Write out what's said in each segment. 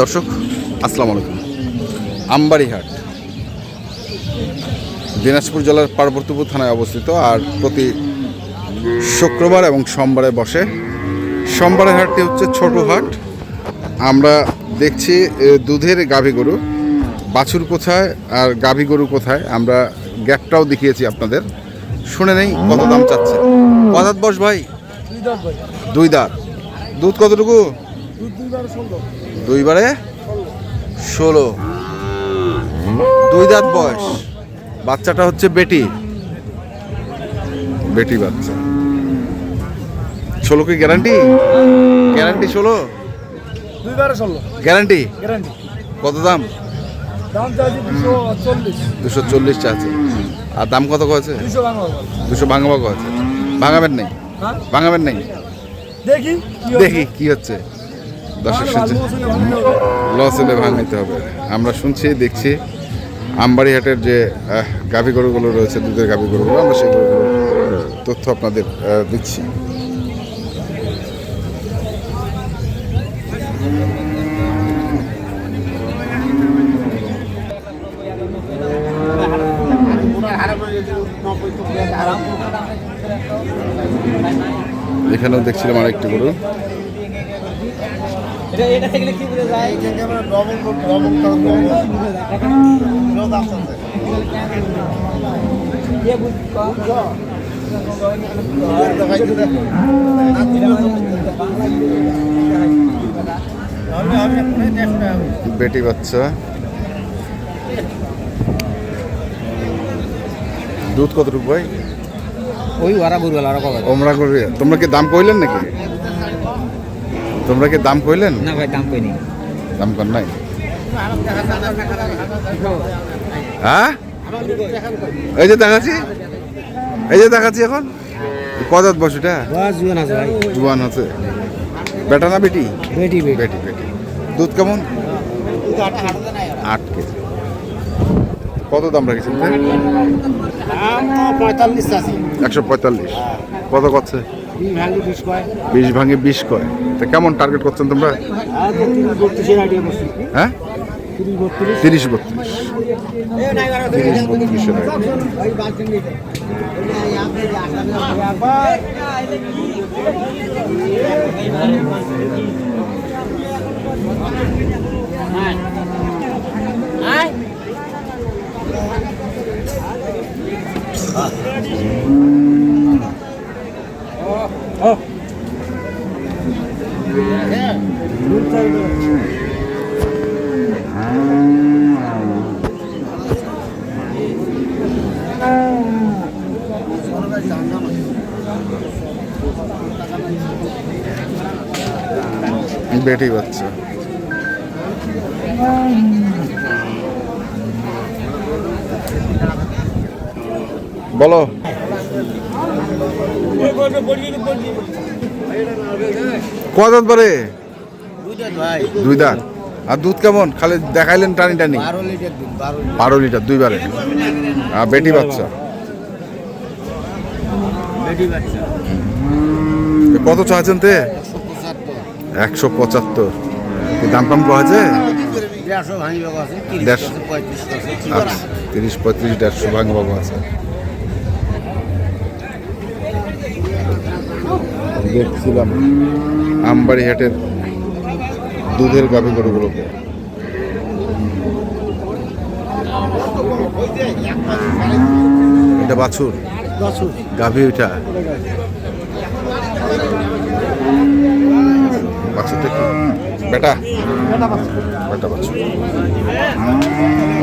দর্শক আসসালামু আলাইকুম। আমবাড়িহাট দিনাজপুর জেলার পার্বতীপুর থানায় অবস্থিত আর প্রতি শুক্রবার এবং সোমবারে বসে। সোমবারের হাটটি হচ্ছে ছোট হাট আমরা দেখছি দুধের গাভী গরু। বাছুর কোথায় আর গাভী গরু কোথায়? আমরা গ্যাপটাও দেখিয়েছি আপনাদের। শুনে নেই কত দাম চাচ্ছে। কদাত বস ভাই? দুই দাঁত দুধ কতটুকু? দুইবারে ষোলো। দুই দাঁত বয়স। বাচ্চাটা হচ্ছে বেটি। বেটি বাচ্চা। ষোলো কি গ্যারান্টি? গ্যারান্টি ষোলো? দুইবারে ষোলো। গ্যারান্টি? গ্যারান্টি। কত দাম? দুশো চল্লিশটা আছে আর দাম কত কয়েছে? দুশো বাংলা দুশো ভাঙাবা কয়েছে ভাঙাবেন নেই? হ্যাঁ? ভাঙাবেন নেই? দেখি দেখি কি হচ্ছে। দর্শক ভালো শুনছে হচ্ছে না, হবে। লস হলে ভাঙাইতে হবে। আমরা শুনছি দেখছি আমবাড়িহাটের যে গাভী গরুগুলো রয়েছে দুধের গাভী গরুগুলো আমরা সেই তথ্য আপনাদের দিচ্ছি। এখানেও দেখছিলাম আরেকটি গরু। বেটি বাচ্চা। দুধ কতটুকু ভাই? ওই ওরা বুড়বেলা ওরা কবে? ওমরা করবে তোমরা কি দাম কইলেন নাকি? তোমরা কি দাম কইলেন? না ভাই দাম কইনি। দাম কর নাই। হ্যাঁ? এই যে দেখাচ্ছি। এই যে দেখাচ্ছি এখন? কদাত বস এটা? বাস জুয়ান আছে ভাই। জুয়ান আছে। বেটা না বেটি? বেটি বেটি। বেটি বেটি। দুধ কেমন? আট কেজি। কত দাম রাখেছেন একশো পঁয়তাল্লিশ। কত করছে বিশ ভাঙি বিশ কয়। তা কেমন টার্গেট করছেন তোমরা? হ্যাঁ? তিরিশ বত্রিশ। তিরিশ বত্রিশ। তিরিশ বত্রিশের বেটি বাচ্চা। বলো। কত দাঁত পারে দুই দাঁত। আর দুধ কেমন? খালি দেখাইলেন টানি টানি বারো লিটার। দুইবারে আর বেটি বাচ্চা? কত চাচ্ছেন তে? একশো পঁচাত্তর। দাম টাম আছে দেড়শো আচ্ছা তিরিশ পঁয়ত্রিশ দেড়শো ভাঙ বাবু আছে। দেখছিলাম আমবাড়ি হাটের দুধের গাভী গরুগুলোকে এটা বাছুর? বছর। গাভী ওইটা? বাছুরটা কি? বেটা? বেটা বাছুর।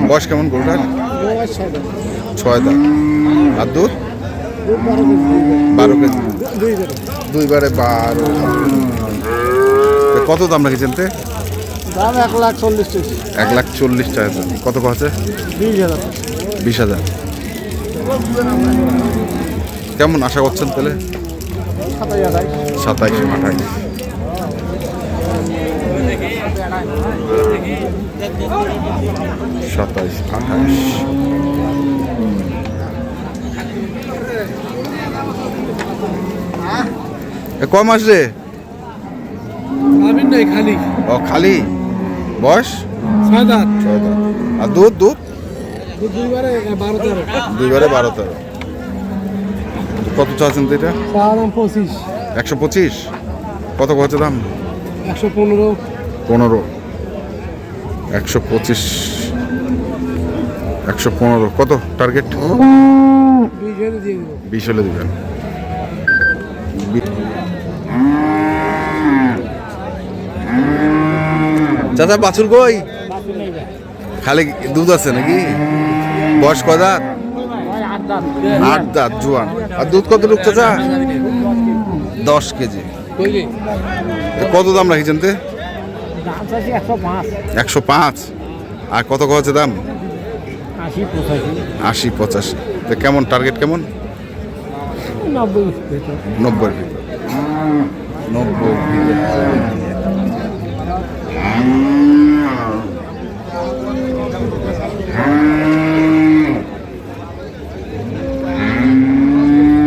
বয়স কেমন গরুটার? ছয় দাম আর দুধ? বারো কেজি। দুইবারে বারো। কত দাম রেখেছেন তে? দাম এক লাখ চল্লিশ এক লাখ চল্লিশ টাকা দাম। কত আছে বিশ হাজার। বিশ হাজার। কেমন আশা করছেন তাহলে? সাতাইশ আঠাইশ সাতাইশ আঠাইশ। এ আমি নাই খালি। ও খালি? বয়স? ছয় দাঁত। ছয় দাঁত। আর দুধ দুধ? দুইবারে বারো তেরো। দুইবারে বারো তেরো। কত চাচ্ছেন তো এটা? পঁচিশ। একশো পঁচিশ? কত কত দাম? একশো পনেরো। পনেরো। একশো পঁচিশ। একশো পনেরো। কত টার্গেট? বিশ হলে দিবেন। চাচা বাছুর কই? খালি দুধ আছে নাকি? বয়স কয় দাঁত? আট দাঁত জোয়ান। আর দুধ কত লোক চাচা? দশ কেজি। কত দাম রাখিছেন তে? একশো পাঁচ। আর কত কত দাম? আশি পঁচাশি। আশি পঁচাশি। তো কেমন? টার্গেট কেমন? নব্বই। নব্বই ভিতর। নব্বই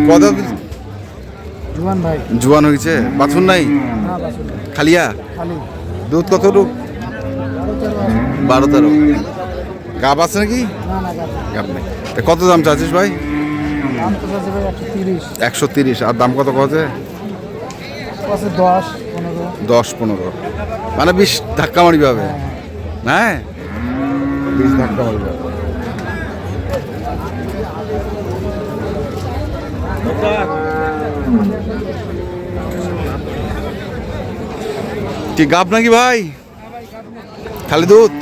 কত জুয়ান ভাই। জোয়ান হয়েছে? বাছুর নাই? খালিয়া? দুধ কত রূপ বারো তেরো। গাব আছে নাকি? গাব নেই। কত দাম চাচ্ছিস ভাই? একশো তিরিশ। আর দাম কত কত দশ পনেরো। মানে বিশ ধাক্কা মারবি হবে হ্যাঁ। বিশ ধাক্কা হবে কি গাব নাকি ভাই? খালি দুধ?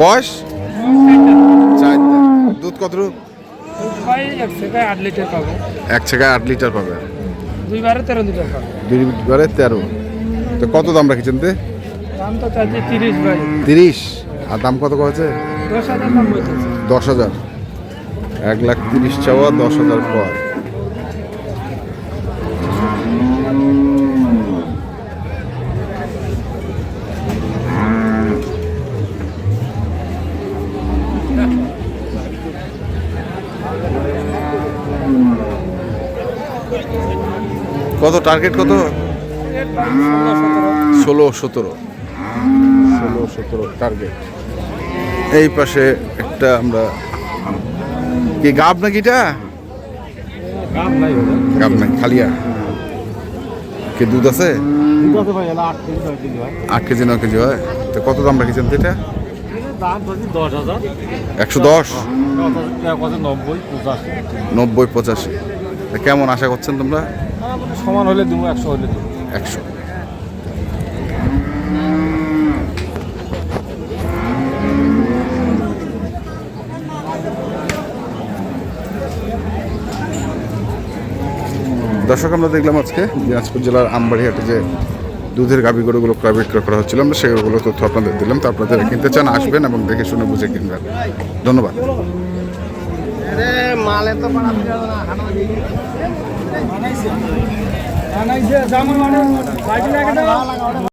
বয়স। দুধ কত রূপ? ভাই এক সেকায় আট লিটার এক ছেকায় আট লিটার পাবে। দুইবারে তেরো লিটার পাবো। দুইবারে তেরো। তো কত দাম রাখিছেন তে? দাম তো চাইছে তিরিশ ভাই। তিরিশ। আর দাম কত কয়েছে? দশ হাজার দশ হাজার। এক লাখ তিরিশ চাওয়া দশ হাজার পর। কত টার্গেট কত? ষোলো সতেরো। ষোলো সতেরো টার্গেট এই পাশে একটা আমরা কি গাব নাকি এটা? গাব নাই খালিয়া কি দুধ আছে? আট কেজি নয় কেজি হয়। তো কত দাম রাখিছেন তো এটা একশো দশ? নব্বই পঁচাশি। নব্বই পঁচাশি। তা কেমন আশা করছেন তোমরা? সমান হলে দেবো একশো হলে দেবো একশো। দর্শক আমরা দেখলাম আজকে দিনাজপুর জেলার আমবাড়িহাটে যে দুধের গাভী গরুগুলো ক্রয় বিক্রয় করা হচ্ছিল আমরা সেগুলো তথ্য আপনাদের দিলাম। তো আপনাদের কিনতে চান আসবেন এবং দেখে শুনে বুঝে কিনবেন। ধন্যবাদ। তো বানাইছে জামা মানে